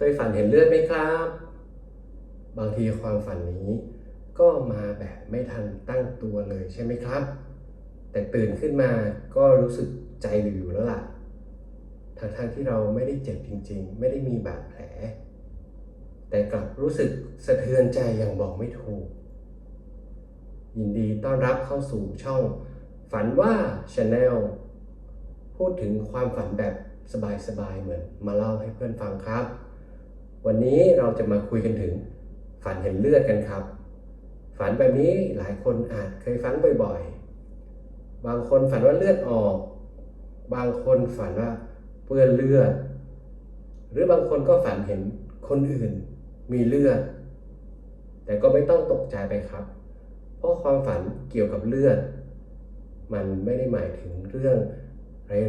เคยฝันเห็นเลือดไหมครับ บางทีความฝันนี้ ก็มาแบบไม่ทันตั้งตัวเลยใช่ไหมครับ แต่ตื่นขึ้นมาก็รู้สึกใจวิวแล้วล่ะทั้งทางที่เราไม่ได้เจ็บจริง ๆ ไม่ได้มีบาดแผล แต่กลับรู้สึกสะเทือนใจอย่างบอกไม่ถูก ยินดีต้อนรับเข้าสู่ช่อง ฝันว่า Channel พูดถึงความฝันแบบสบายๆเหมือนมาเล่าให้เพื่อนฟังครับ วันนี้เราจะมาคุยกันถึงฝันเห็นเลือดกันครับ ฝันแบบนี้หลายคนอาจเคยฝันบ่อยๆ บางคนฝันว่าเลือดออก บางคนฝันว่าเปื้อนเลือด หรือบางคนก็ฝันเห็นคนอื่นมีเลือด แต่ก็ไม่ต้องตกใจไปครับ เพราะความฝันเกี่ยวกับเลือด มันไม่ได้หมายถึงเรื่อง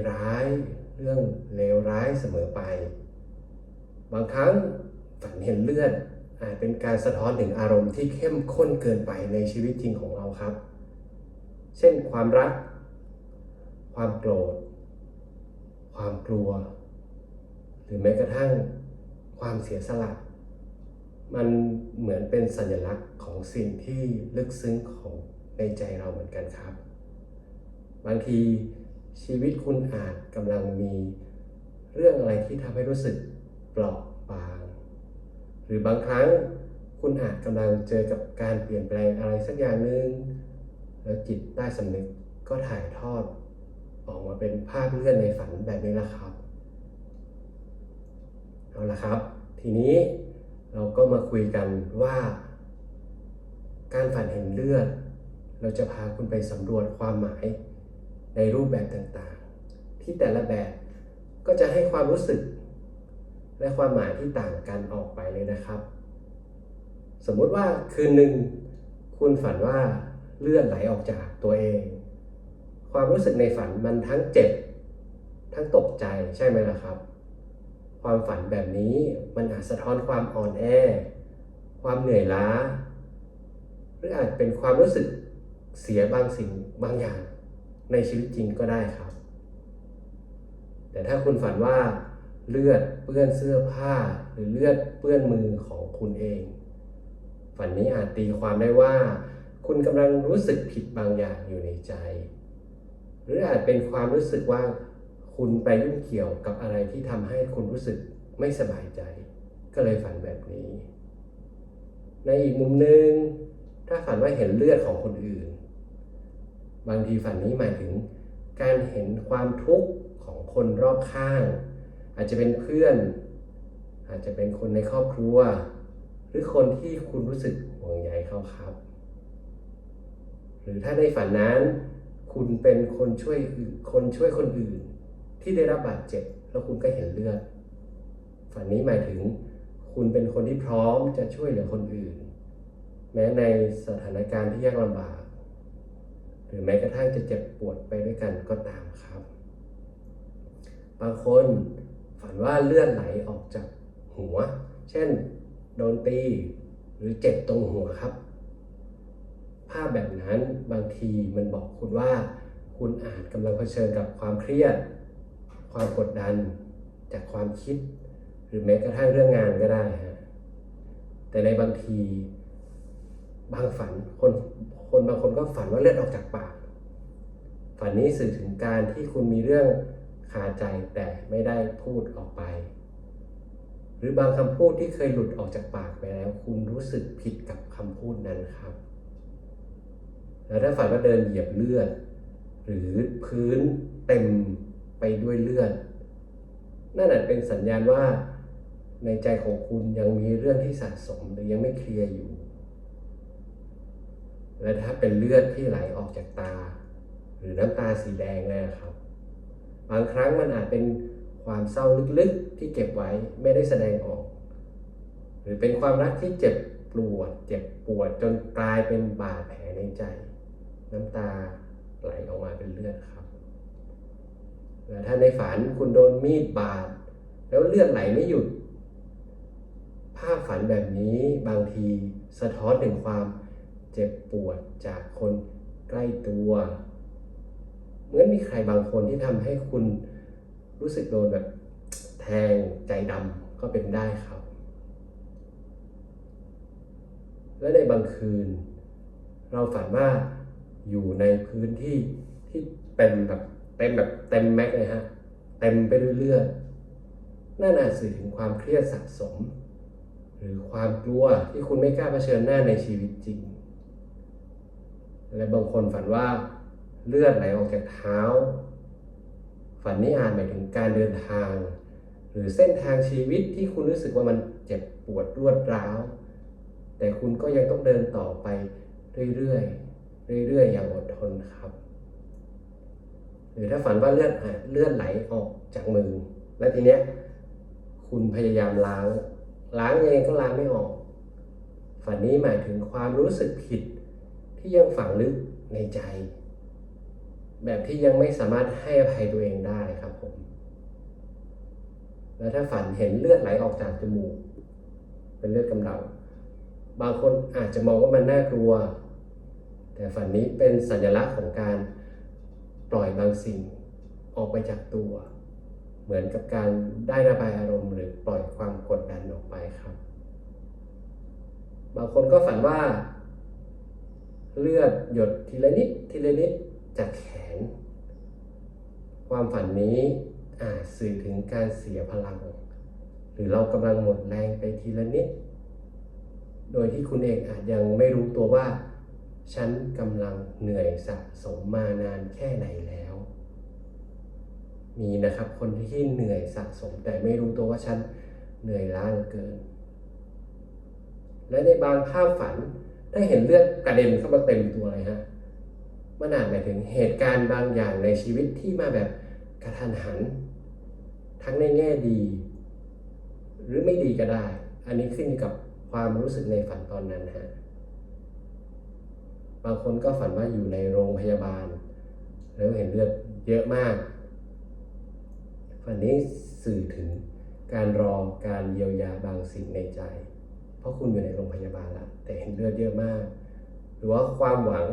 ร้ายๆเรื่องเลวร้ายเสมอไป บางครั้ง เห็นเลือดอาจเป็นการสะท้อนถึงอารมณ์ที่เข้มข้นเกินไปในชีวิตจริงของเราครับ เช่นความรัก ความโกรธ ความกลัว หรือแม้กระทั่งความเสียสละ มันเหมือนเป็นสัญลักษณ์ของสิ่งที่ลึกซึ้งของในใจเราเหมือนกันครับ บางทีชีวิตคุณอาจกำลังมีเรื่องอะไรที่ทำให้รู้สึกเปราะบาง หรือบางครั้งคุณอาจกำลังเจอกับการเปลี่ยนแปลงอะไรสักอย่างหนึ่งแล้วจิตใต้สำนึกก็ถ่ายทอด ออกมาเป็นภาพเลื่อนในฝันแบบนี้ละครับเอาละครับ ทีนี้เราก็มาคุยกันว่า การฝันเห็นเลือด เราจะพาคุณไปสำรวจความหมายในรูปแบบต่างๆ ที่แต่ละแบบก็จะให้ความรู้สึก และความหมายที่ต่างกันออกไปเลยนะครับ สมมุติว่าคืนหนึ่งคุณฝันว่าเลือดไหลออกจากตัวเอง ความรู้สึกในฝันมันทั้งเจ็บ ทั้งตกใจใช่ไหมล่ะครับ ความฝันแบบนี้มันอาจสะท้อนความอ่อนแอ ความเหนื่อยล้า หรืออาจเป็นความรู้สึกเสียบางสิ่งบางอย่างในชีวิตจริงก็ได้ครับ แต่ถ้าคุณฝันว่า เลือดเปื้อนเสื้อผ้า หรือเลือดเปื้อนมือของคุณเอง ฝันนี้อาจตีความได้ว่า คุณกำลังรู้สึกผิดบางอย่างอยู่ในใจ หรืออาจเป็นความรู้สึกว่า คุณไปยุ่งเกี่ยวกับอะไรที่ทำให้คุณรู้สึกไม่สบายใจ ก็เลยฝันแบบนี้ ในอีกมุมหนึ่งถ้าฝันว่าเห็นเลือดของคนอื่น บางทีฝันนี้หมายถึง การเห็นความทุกข์ของคนรอบข้าง อาจจะเป็นเพื่อน อาจจะเป็นคนในครอบครัว หรือคนที่คุณรู้สึกห่วงใยเขาครับ หรือถ้าในฝันนั้นคุณเป็นคนช่วยคนช่วยคนอื่น ที่ได้รับบาดเจ็บแล้วคุณก็เห็นเลือด ฝันนี้หมายถึง คุณเป็นคนที่พร้อมจะช่วยเหลือคนอื่น แม้ในสถานการณ์ที่ยากลำบาก หรือแม้กระทั่งจะเจ็บปวดไปด้วยกันก็ตามครับ บางคน ฝันว่าเลือดไหลออกจากหัว เช่น โดนตีหรือเจ็บตรงหัวครับ ภาพแบบนั้นบางทีมันบอกคุณว่า คุณอาจกำลังเผชิญกับความเครียด ความกดดันจากความคิด หรือแม้กระทั่งเรื่องงานก็ได้ฮะแต่ในบางที บางฝันคนคนบางคนก็ฝันว่าเลือดออกจากปาก ฝันนี้สื่อถึงการที่คุณมีเรื่อง คาใจแต่ไม่ได้พูดออกไป หรือบางคำพูดที่เคยหลุดออกจากปากไปแล้ว คุณรู้สึกผิดกับคำพูดนั้นครับ แล้วถ้าฝันว่าเดินเหยียบเลือด หรือพื้นเต็มไปด้วยเลือด นั่นอาจเป็นสัญญาณว่าในใจของคุณยังมีเรื่องที่สะสมหรือยังไม่เคลียร์อยู่ และถ้าเป็นเลือดที่ไหลออกจากตา หรือน้ำตาสีแดงเลยครับ บางครั้งมันอาจเป็นความเศร้าลึกๆ ที่เก็บไว้ไม่ได้แสดงออก หรือเป็นความรักที่เจ็บปวด เจ็บปวดจนกลายเป็นบาดแผลในใจ น้ำตาไหลออกมาเป็นเลือดครับและถ้าในฝันคุณโดนมีดบาดแล้วเลือดไหลไม่หยุด ภาพฝันแบบนี้บางทีสะท้อนถึงความเจ็บปวดจากคนใกล้ตัว เหมือนมีใครบางคนที่ทำให้คุณรู้สึกโดนแบบแทงใจดำก็เป็นได้ครับ และในบางคืน เราฝันว่าอยู่ในพื้นที่ที่เต็มแบบเต็มแบบเต็มแม็กเลยฮะเต็มไปด้วยเลือดนั่นอาจสื่อถึงความเครียดสะสม หรือความกลัวที่คุณไม่กล้าเผชิญหน้าในชีวิตจริง และบางคนฝันว่า เลือดไหลออกจากเท้า ฝันนี้อาจหมายถึงการเดินทาง หรือเส้นทางชีวิตที่คุณรู้สึกว่ามันเจ็บปวดรวดร้าว แต่คุณก็ยังต้องเดินต่อไปเรื่อยๆเรื่อยๆอย่างอดทนครับหรือถ้าฝันว่าเลือดเลือดไหลออกจากมือ และทีเนี้ยคุณพยายามล้าง ล้างยังไงก็ล้างไม่ออก ฝันนี้หมายถึงความรู้สึกผิดที่ยังฝังลึกในใจ แบบที่ยังไม่สามารถให้อภัยตัวเองได้ครับผม แล้วถ้าฝันเห็นเลือดไหลออกจากจมูก เป็นเลือดกำเดาบางคนอาจจะมองว่ามันน่ากลัว แต่ฝันนี้เป็นสัญลักษณ์ของการปล่อยบางสิ่งออกไปจากตัว เหมือนกับการได้ระบายอารมณ์ หรือปล่อยความกดดันออกไปครับ บางคนก็ฝันว่า เลือดหยดทีละนิดทีละนิดจากแข ความฝันนี้อาจสื่อถึงการเสียพลัง หรือเรากำลังหมดแรงไปทีละนิด โดยที่คุณเองอาจยังไม่รู้ตัวว่า ฉันกำลังเหนื่อยสะสมมานานแค่ไหนแล้ว มีนะครับคนที่เหนื่อยสะสมแต่ไม่รู้ตัวว่าฉันเหนื่อยล้าเหลือเกิน และในบางภาพฝันได้เห็นเลือดกระเด็นเข้ามาเต็มตัวเลยฮะ มันอาจหมายถึงเหตุการณ์บางอย่างในชีวิตที่มาแบบกระทันหัน ทั้งในแง่ดี หรือไม่ดีก็ได้ อันนี้ขึ้นอยู่กับความรู้สึกในฝันตอนนั้นฮะบางคนก็ฝันว่าอยู่ในโรงพยาบาล แล้วเห็นเลือดเยอะมาก ฝันนี้สื่อถึงการรอการเยียวยาบางสิ่งในใจ เพราะคุณอยู่ในโรงพยาบาลแล้วแต่เห็นเลือดเยอะมาก หรือว่าความหวัง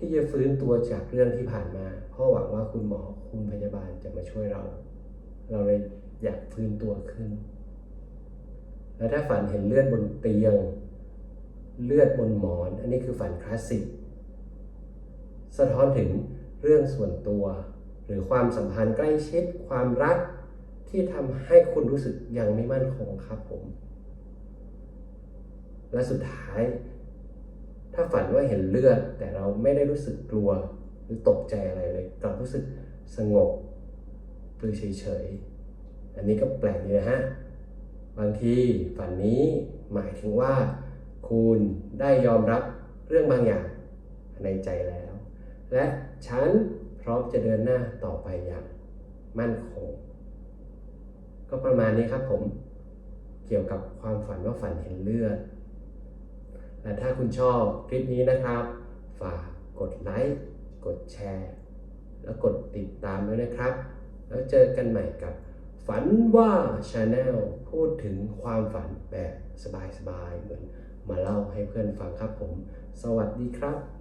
ที่จะฟื้นตัวจากเรื่องที่ผ่านมาเพราะหวังว่าคุณหมอคุณพยาบาลจะมาช่วยเรา เราเลยอยากฟื้นตัวขึ้น แล้วถ้าฝันเห็นเลือดบนเตียง เลือดบนหมอน อันนี้คือฝันคลาสสิกสะท้อนถึงเรื่องส่วนตัว หรือความสัมพันธ์ใกล้ชิดความรักที่ทำให้คุณรู้สึกยังไม่มั่นคงครับผม และสุดท้าย ถ้าฝันว่าเห็นเลือด แต่เราไม่ได้รู้สึกกลัวหรือตกใจอะไรเลยกลับรู้สึกสงบหรือเฉยๆ อันนี้ก็แปลกดีนะฮะ บางทีฝันนี้หมายถึงว่า คุณได้ยอมรับเรื่องบางอย่างในใจแล้ว และฉันพร้อมจะเดินหน้าต่อไปอย่างมั่นคง ก็ประมาณนี้ครับผม เกี่ยวกับความฝันว่าฝันเห็นเลือด และถ้าคุณชอบคลิปนี้นะครับ ฝากกดไลค์ กดแชร์ แล้วกดติดตามด้วยนะครับ แล้วเจอกันใหม่กับฝันว่าชาแนลพูดถึงความฝันแบบสบายๆเหมือนมาเล่าให้เพื่อนฟังครับผม สวัสดีครับ